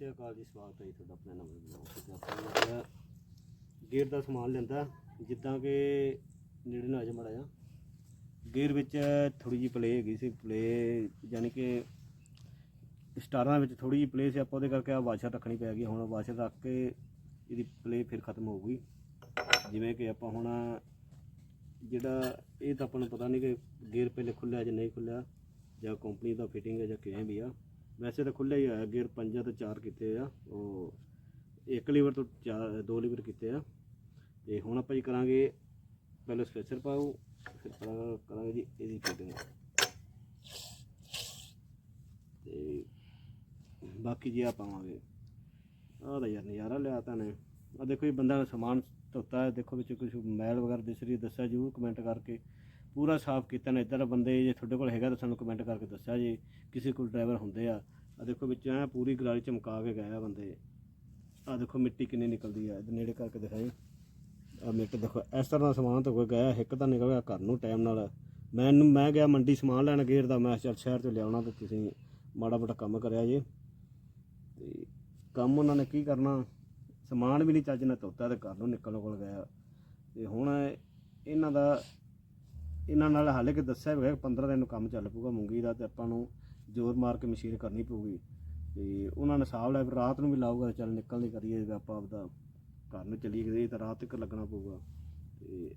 ਸ਼੍ਰੀ ਅਕਾਲ ਜੀ, ਸਵਾਗਤ ਹੈ ਜੀ ਤੁਹਾਡਾ ਆਪਣੇ ਨਵੇਂ ਬਲੌਗ ਤੇ। ਆਪਾਂ ਨੇ ਗੇਅਰ ਦਾ ਸਮਾਨ ਲੈਂਦਾ। ਜਿੱਦਾਂ ਕਿ ਨੇੜੇ ਨਾ ਜਾ ਮੜਾ ਜਾ ਗੇਅਰ ਵਿੱਚ ਥੋੜੀ ਜਿਹੀ ਪਲੇ ਹੈਗੀ ਸੀ। ਪਲੇ ਯਾਨੀ ਕਿ ਸਟਾਰਾਂ ਵਿੱਚ ਥੋੜੀ ਜਿਹੀ ਪਲੇ ਸੀ। ਆਪਾਂ ਉਹਦੇ ਕਰਕੇ ਆ ਵਾਸ਼ਰ ਰੱਖਣੀ ਪੈ ਗਈ। ਹੁਣ ਵਾਸ਼ਰ ਰੱਖ ਕੇ ਇਹਦੀ ਪਲੇ ਫਿਰ ਖਤਮ ਹੋ ਗਈ ਜਿਵੇਂ ਕਿ ਆਪਾਂ ਹੁਣ ਜਿਹੜਾ ਇਹ ਤਾਂ ਆਪਾਂ ਨੂੰ ਪਤਾ ਨਹੀਂ ਕਿ ਗੇਅਰ ਪਹਿਲੇ ਖੁੱਲਿਆ ਜਾਂ ਨਹੀਂ ਖੁੱਲਿਆ ਜਾਂ ਕੰਪਨੀ ਦਾ ਫਿਟਿੰਗ ਹੈ ਜਾਂ ਕਿਵੇਂ ਵੀ ਆ। ਵੈਸੇ ਤਾਂ ਖੁੱਲਿਆ ਹੀ ਹੋਇਆ ਗੇਅਰ ਪੰਜਾਂ ਤੋਂ ਚਾਰ ਕੀਤੇ ਆ, ਉਹ ਇੱਕ ਲੀਵਰ ਤੋਂ ਚਾਰ, ਦੋ ਲੀਵਰ ਕੀਤੇ ਆ। ਤੇ ਹੁਣ ਆਪਾਂ ਜੀ ਕਰਾਂਗੇ, ਪਹਿਲੇ ਸਪੇਸਰ ਪਾਓ, ਫਿਰ ਕਰਾਂਗੇ ਕਰਾਂਗੇ ਜੀ ਇਹਦੀ ਫਿਟਿੰਗ। ਤੇ ਬਾਕੀ ਜੀ ਆ ਪਾਵਾਂਗੇ। ਆਹ ਤਾਂ ਯਾਰ ਨਜ਼ਾਰਾ ਲਿਆ ਤਾਂ ਨੇ। ਆ ਦੇਖੋ ਇਹ ਬੰਦਾ ਸਮਾਨ ਧੋਤਾ ਹੈ, ਦੇਖੋ ਵਿੱਚ ਕੁਝ ਮੈਲ ਵਗੈਰਾ ਦਿਸ ਰਹੀ ਦੱਸਿਆ ਜਰੂਰ ਕਮੈਂਟ ਕਰਕੇ। ਪੂਰਾ ਸਾਫ਼ ਕੀਤਾ ਨੇ, ਇਦਾਂ ਦਾ ਬੰਦੇ ਜੇ ਤੁਹਾਡੇ ਕੋਲ ਹੈਗਾ ਤਾਂ ਸਾਨੂੰ ਕਮੈਂਟ ਕਰਕੇ ਦੱਸਿਆ ਜੇ, ਕਿਸੇ ਕੋਲ ਡਰਾਈਵਰ ਹੁੰਦੇ ਆ। ਆ ਦੇਖੋ ਵਿੱਚ ਐ ਪੂਰੀ ਗਰਾਰੀ ਚਮਕਾ ਕੇ ਗਏ ਆ ਬੰਦੇ। ਆ ਦੇਖੋ ਮਿੱਟੀ ਕਿੰਨੀ ਨਿਕਲਦੀ ਆ ਇਹਦੇ ਨੇੜੇ ਕਰਕੇ ਦਿਖਾਈ। ਆ ਮਿੱਟ ਦੇਖੋ, ਇਸ ਤਰ੍ਹਾਂ ਦਾ ਸਮਾਨ ਧੋ ਕੇ ਗਿਆ, ਇੱਕ ਤਾਂ ਨਿਕਲ ਗਿਆ ਘਰ ਨੂੰ ਟਾਈਮ ਨਾਲ। ਮੈਨੂੰ ਮੈਂ ਗਿਆ ਮੰਡੀ ਸਮਾਨ ਲੈਣ ਗੇਰ ਦਾ, ਮੈਂ ਕਿਹਾ ਚੱਲ ਸ਼ਹਿਰ ਤੋਂ ਲਿਆਉਣਾ ਤੇ ਤੁਸੀਂ ਮਾੜਾ ਮੋਟਾ ਕੰਮ ਕਰਿਆ ਜੇ। ਤੇ ਕੰਮ ਉਹਨਾਂ ਨੇ ਕੀ ਕਰਨਾ? ਸਮਾਨ ਵੀ ਨਹੀਂ ਚੱਜ ਨਾਲ ਧੋਤਾ ਤੇ ਘਰ ਨੂੰ ਨਿਕਲਣ ਕੋਲ ਗਿਆ ਤੇ ਹੁਣ ਇਹਨਾਂ ਦਾ ਇਹਨਾਂ ਨਾਲ ਹਾਲੇ ਕਿ ਦੱਸਿਆ ਹੋਇਆ 15 ਦਿਨ ਨੂੰ ਕੰਮ ਚੱਲ ਪੂਗਾ ਮੂੰਗੀ ਦਾ ਤੇ ਆਪਾਂ ਨੂੰ ਜ਼ੋਰ ਮਾਰ ਕੇ ਮਸ਼ੀਨ ਕਰਨੀ ਪਊਗੀ। ਤੇ ਉਹਨਾਂ ਨੇ ਸਾਹਬ ਲਿਆ ਵੀ ਰਾਤ ਨੂੰ ਵੀ ਲਾਊਗਾ ਚੱਲ ਨਿਕਲ ਨਹੀਂ ਕਰੀਏ ਆਪਾਂ ਆਪਦਾ ਘਰ ਨੂੰ ਚੱਲੀ ਗਏ ਤਾਂ ਰਾਤ ਤੱਕ ਲੱਗਣਾ ਪਊਗਾ। ਤੇ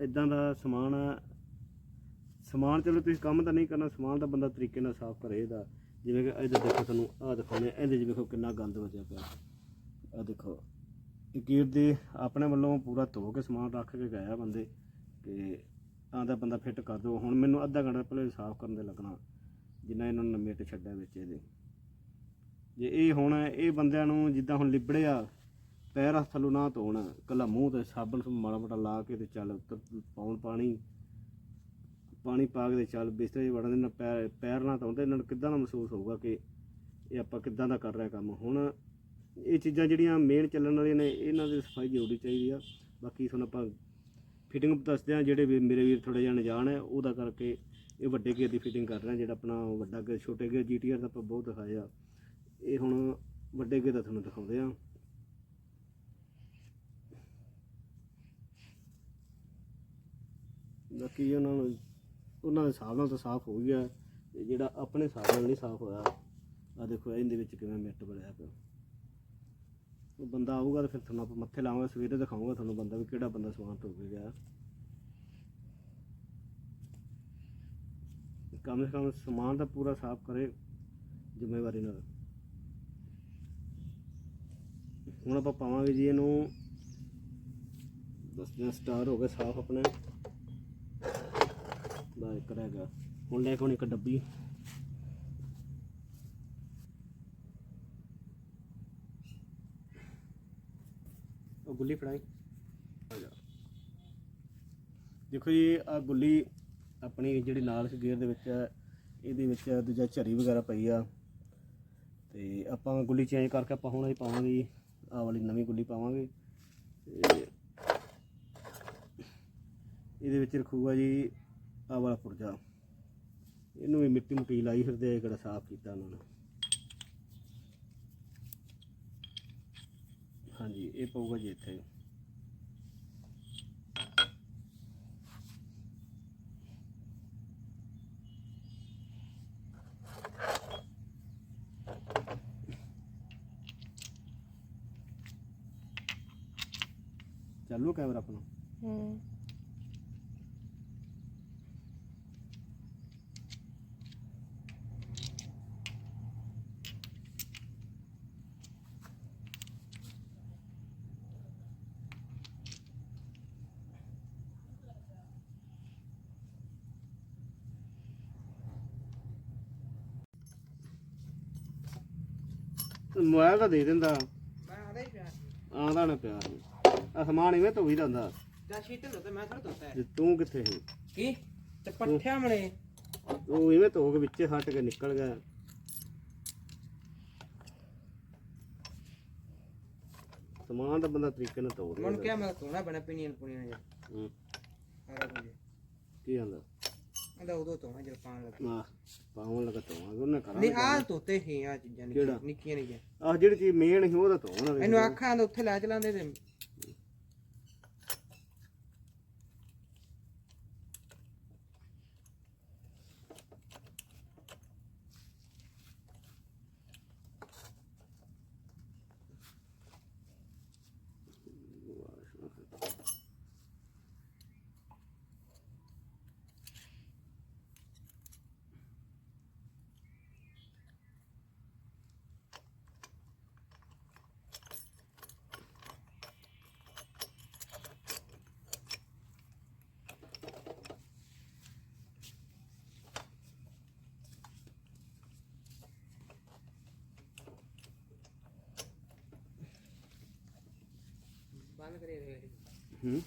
ਇਦਾਂ ਦਾ ਸਮਾਨ ਸਮਾਨ ਚਲੋ ਤੁਸੀਂ ਕੰਮ ਤਾਂ ਨਹੀਂ ਕਰਨਾ ਸਮਾਨ ਤਾਂ ਬੰਦਾ ਤਰੀਕੇ ਨਾਲ ਸਾਫ਼ ਕਰੇ ਇਹਦਾ। ਜਿਵੇਂ ਕਿ ਇਹਦੇ ਦੇਖੋ ਤੁਹਾਨੂੰ ਆਹ ਦਿਖਾਉਂਦੇ ਆ, ਇਹਦੇ 'ਚ ਵੇਖੋ ਕਿੰਨਾ ਗੰਦ ਬਚਿਆ ਪਿਆ। ਆ ਦੇਖੋ। ਇਹ ਦੇ ਆਪਣੇ ਵੱਲੋਂ ਪੂਰਾ ਧੋ ਕੇ ਸਮਾਨ ਰੱਖ ਕੇ ਗਏ ਆ ਬੰਦੇ। ਕਿ ਤਾਂ ਆਂਦਾ ਬੰਦਾ ਫਿੱਟ ਕਰ ਦੋ ਹੁਣ ਮੈਨੂੰ ਅੱਧਾ ਘੰਟਾ ਪਹਿਲੇ ਸਾਫ਼ ਕਰਨ ਦੇ ਲੱਗਣਾ, ਜਿੰਨਾ ਇਹਨਾਂ ਨੂੰ ਮਿੱਟ ਛੱਡਿਆ ਵਿੱਚ ਇਹਦੇ। ਜੇ ਇਹ ਹੁਣ ਇਹ ਬੰਦਿਆਂ ਨੂੰ ਜਿੱਦਾਂ ਹੁਣ ਲਿਬੜਿਆ, ਪੈਰ ਹੱਥ ਥੱਲੋਂ ਨਾ ਧੋਣ ਕੱਲਾ ਮੂੰਹ ਤੇ ਸਾਬਣ ਮਾੜਾ ਮੋਟਾ ਲਾ ਕੇ ਤੇ ਚੱਲ ਉੱਤਰ ਪਾਉਣ ਪਾਣੀ ਪਾਣੀ ਪਾ ਕੇ ਤੇ ਚੱਲ ਬਿਸਤਰੇ 'ਚ ਵੜਨ ਦੇ ਨਾਲ ਪੈਰ ਪੈਰ ਨਾ ਧੋਣ ਧੋਂਦੇ ਇਹਨਾਂ ਨੂੰ ਕਿੱਦਾਂ ਦਾ ਮਹਿਸੂਸ ਹੋਊਗਾ ਕਿ ਇਹ ਆਪਾਂ ਕਿੱਦਾਂ ਦਾ ਕਰ ਰਿਹਾ ਕੰਮ? ਹੁਣ ਇਹ ਚੀਜ਼ਾਂ ਜਿਹੜੀਆਂ ਮੇਨ ਚੱਲਣ ਵਾਲੀਆਂ ਨੇ, ਇਹਨਾਂ ਦੀ ਸਫ਼ਾਈ ਜ਼ਰੂਰੀ ਚਾਹੀਦੀ ਆ। ਬਾਕੀ ਤੁਹਾਨੂੰ ਆਪਾਂ ਫਿਟਿੰਗ ਦੱਸਦੇ ਆ, ਜਿਹੜੇ ਵੀ ਮੇਰੇ ਵੀਰ ਥੋੜੇ ਜਿਹਾ ਅਣਜਾਣ ਹੈ, ਉਹਦਾ ਕਰਕੇ ਇਹ ਵੱਡੇ ਗੇਅਰ ਦੀ ਫਿਟਿੰਗ ਕਰ ਰਿਹਾ ਜਿਹੜਾ ਆਪਣਾ ਵੱਡਾ ਗੇਅਰ ਛੋਟੇ ਗੇਅਰ ਜੀਟੀਆਰ ਦਾ ਆਪਾਂ ਬਹੁਤ ਦਿਖਾਇਆ ਇਹ ਹੁਣ ਵੱਡੇ ਗੇਅਰ ਦਾ ਤੁਹਾਨੂੰ ਦਿਖਾਉਂਦੇ ਆ। ਬਾਕੀ ਉਹਨਾਂ ਨੂੰ, ਉਹਨਾਂ ਦੇ ਹਿਸਾਬ ਨਾਲ ਤਾਂ ਸਾਫ਼ ਹੋ ਗਿਆ, ਤੇ ਜਿਹੜਾ ਆਪਣੇ ਹਿਸਾਬ ਨਾਲ ਨਹੀਂ ਸਾਫ਼ ਹੋਇਆ ਆ ਦੇਖੋ, ਇਹਦੇ ਵਿੱਚ ਕਿਵੇਂ ਮਿੱਟ ਬਣਿਆ ਪਿਆ। ਉਹ ਬੰਦਾ ਆਊਗਾ ਤਾਂ ਫਿਰ ਤੁਹਾਨੂੰ ਆਪਾਂ ਮੱਥੇ ਲਾਵਾਂਗੇ, ਸਵੇਰੇ ਦਿਖਾਊਂਗਾ ਤੁਹਾਨੂੰ ਬੰਦਾ ਵੀ ਕਿਹੜਾ ਬੰਦਾ ਸਮਾਨ ਧੋ ਕੇ ਗਿਆ। ਕਮ ਸੇ ਕਮ ਸਮਾਨ ਤਾਂ ਪੂਰਾ ਸਾਫ਼ ਕਰੇ, ਜ਼ਿੰਮੇਵਾਰੀ ਨਾਲ। ਹੁਣ ਆਪਾਂ ਪਾਵਾਂਗੇ ਜੀ ਇਹਨੂੰ। ਦਸ ਦਿਨ ਸਟਾਰ ਹੋ ਗਏ ਸਾਫ਼ ਆਪਣੇ। ਦਾ ਇੱਕ ਰਹਿ ਗਿਆ। ਹੁਣ ਲੈ ਕੇ ਹੁਣ ਇੱਕ ਡੱਬੀ। ਉਹ ਗੁੱਲੀ ਫੜਾਈ। ਦੇਖੋ ਜੀ ਆ ਗੁੱਲੀ ਆਪਣੀ ਜਿਹੜੀ ਨਾਲ ਇਸ ਗੇਅਰ ਦੇ ਵਿੱਚ ਹੈ, ਇਹਦੇ ਵਿੱਚ ਦੂਜਾ ਝਰੀ ਵਗੈਰਾ ਪਈ ਆ। ਤੇ ਆਪਾਂ ਗੁੱਲੀ ਚੇਂਜ ਕਰਕੇ ਆਪਾਂ ਹੁਣ ਇਹ ਪਾਵਾਂਗੇ ਆ ਵਾਲੀ ਨਵੀਂ ਗੁੱਲੀ ਪਾਵਾਂਗੇ। ਤੇ ਇਹਦੇ ਵਿੱਚ ਰੱਖੂਗਾ ਜੀ ਆ ਵਾਲਾ ਪੁਰਜਾ। ਇਹਨੂੰ ਵੀ ਮਿੱਟੀ ਮੁੱਟੀ ਲਾਈ ਫਿਰਦੇ ਆ ਕਿਹੜਾ ਸਾਫ਼ ਕੀਤਾ ਉਹਨਾਂ ਨੇ। ਹਾਂਜੀ ਇਹ ਪਊਗਾ ਜੀ ਇੱਥੇ। ਚਾਲੂ ਕੈਮਰਾ ਆਪਣਾ? ਮੋਬਾਈਲ ਤਾਂ ਦੇ ਦਿੰਦਾ। ਮੈਂ ਆਦਾ ਹੀ ਪਿਆ ਆਂਦਾ ਨਾ ਪਿਆਰ ਇਵੇਂ ਧੋਈ ਦਾ ਹੁੰਦਾ ਦਾ ਮੈਂ ਥੋੜਾ ਤੋਤਾ ਹੈ। ਤੇ ਤੂੰ ਕਿੱਥੇ ਹੈ ਕੀ? ਤੇ ਪੱਠਿਆਂ ਮਲੇ ਉਹ ਇਵੇਂ ਧੋ ਕੇ ਵਿੱਚੇ ਹਟ ਕੇ ਨਿਕਲ ਗਿਆ। ਸਮਾਨ ਤਾਂ ਬੰਦਾ ਤਰੀਕੇ ਨਾਲ ਧੋ ਮਨ ਰਿਹਾ ਕਿਹਾ ਮੈਂ ਧੋਣਾ ਬਣਾ ਪੀਣੀਆਂ ਪੁਣੀਆਂ ਜਾਂ ਹੂੰ। ਸਾਰਾ ਕੁਝ ਕੀ ਉਹਦਾ ਉਦੋਂ ਤੋਂ ਆ ਜਦ ਪਾਣ ਲੱਗਾ। ਆ ਪਾਉਣ ਲਗਾ ਧੋਵਾਂਗੇ ਉਹਨੇ ਕਰਾਂਗੇ ਨਹੀਂ ਆ ਤੋਤੇ ਸੀ ਆ ਚੀਜ਼ਾਂ ਕਿਹੜਾ? ਨਿੱਕੀਆਂ ਨਿੱਕੀਆਂ ਨਿੱਕੀਆਂ ਆਹ ਜਿਹੜੀ ਚੀਜ਼ ਮੇਨ ਸੀ ਉਹਦਾ ਧੋਣ ਇਹਨੂੰ ਆਖਾਂ ਤਾਂ ਉੱਥੇ ਲੈ ਚਲਾਉਂਦੇ ਤੇ ਬੰਦ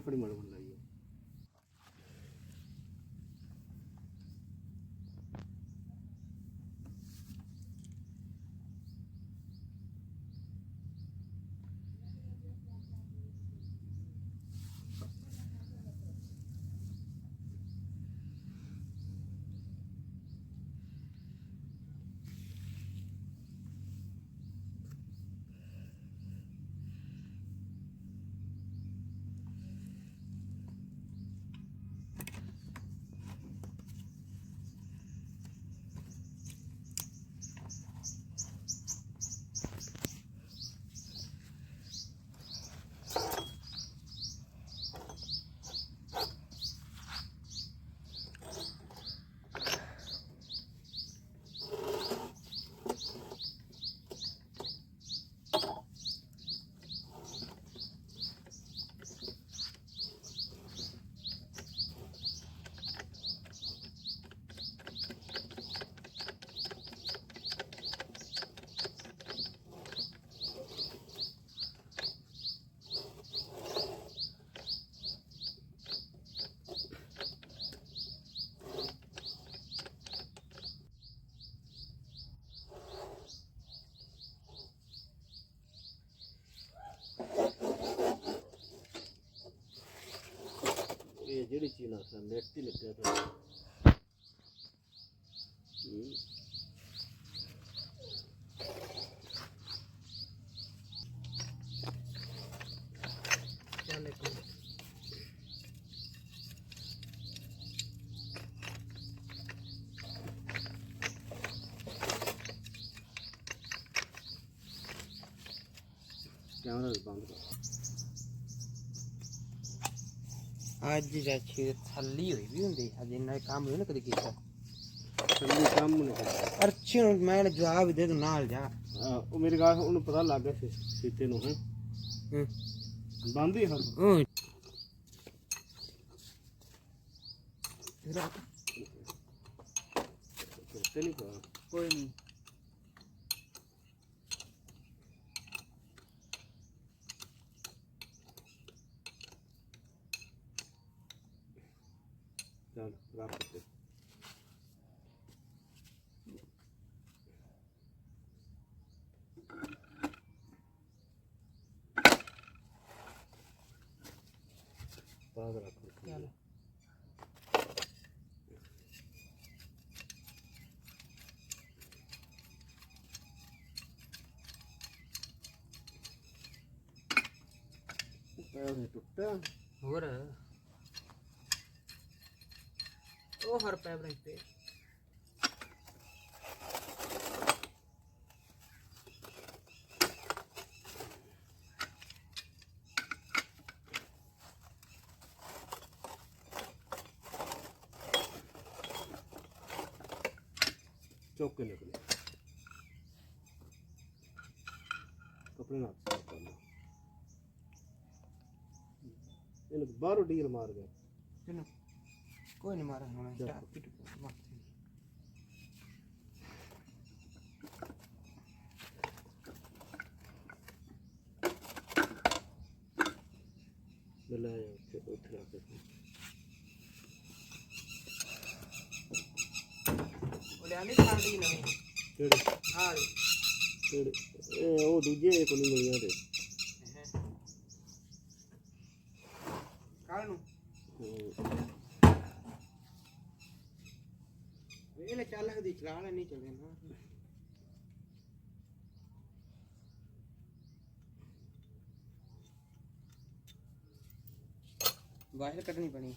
ਕਰੇ ਰੇ ਹੂੰ ਉਹ ਮੰਗਲੈਣ ਫੜੀ ਮੜ ਬੰਦਾ ਜੀ ਇਹ ਜਿਹੜੀ ਚੀਜ਼ ਨਾਲ ਸਾ ਨੈਟ ਹੀ ਲੱਗਿਆ ਤਾਂ ਹੂੰ ਚੱਲ ਇੱਕ ਮਿੰਟ। ਕੈਮਰਾ ਵੀ ਬੰਦ ਅੱਜ ਜਾਚੀ ਥੱਲੀ ਹੋਈ ਵੀ ਹੁੰਦੀ ਅੱਜ ਇੰਨਾ ਇਹ ਕੰਮ ਨਹੀਂ ਕਦੇ ਕੀਤਾ। ਚੱਲੀ ਕੰਮ ਨਹੀਂ ਕਰਦਾ ਅਰਚੀ ਨੂੰ ਮੈਂ ਜਵਾਬ ਦੇ ਦੂੰ ਨਾਲ ਜਾ। ਹਾਂ, ਉਹ ਮੇਰੀ ਗੱਲ ਉਹਨੂੰ ਪਤਾ ਲੱਗ ਗਿਆ ਸੀ ਸੀਤੇ ਨੂੰ ਹੈ। ਹੂੰ। ਬੰਦ ਹੀ ਹਰ ਓਏ ਤੇ ਨਹੀਂ ਕੋਈ ਨਹੀਂ ਚੱਲ ਰੱਖ ਤੇ ਬਾਗ ਰੱਖ ਚੱਲ ਪੈਰ ਨਹੀਂ ਟੁੱਟਿਆ ਹੋਰ ਉਹ ਹਰ ਪੈਪ ਰਹੀ ਚੁੱਕ ਕੇ ਨਿਕਲੇ। ਕੱਪੜੇ ਨਾਲ ਸਾਫ਼ ਕਰ ਲਓ ਇਹਨੂੰ ਬਾਹਰੋਂ ਡੀਲ ਮਾਰ ਗਿਆ ਚਲੋ ਕੋਈ ਨਹੀਂ ਮਾਰਾ ਹੁਣ। ਚਾਹ ਪਿੱਟ ਮਾਰ ਮਿਲਾ ਉੱਥੇ ਉੱਥੇ ਰੱਖ ਦੇ ਉਹ ਲਿਆਂਦੀ ਖਾਂਦੀ ਨਵੀਂ ਕਿਹੜੇ? ਹਾਂ ਕਿਹੜੇ? ਇਹ ਉਹ ਦੂਜੇ ਕੋਲ ਨਹੀਂ ਮਿਲੀਆਂ ਤੇ। ਕੱਲ ਨੂੰ। ਹਮ, ਇਹ ਲੈ ਚੱਲ ਹਦੀ ਚਲਾ ਲੈ ਨਹੀਂ ਚੱਲੇ ਨਾ। ਬਾਹਰ ਕੱਢਣੀ ਪਣੀ।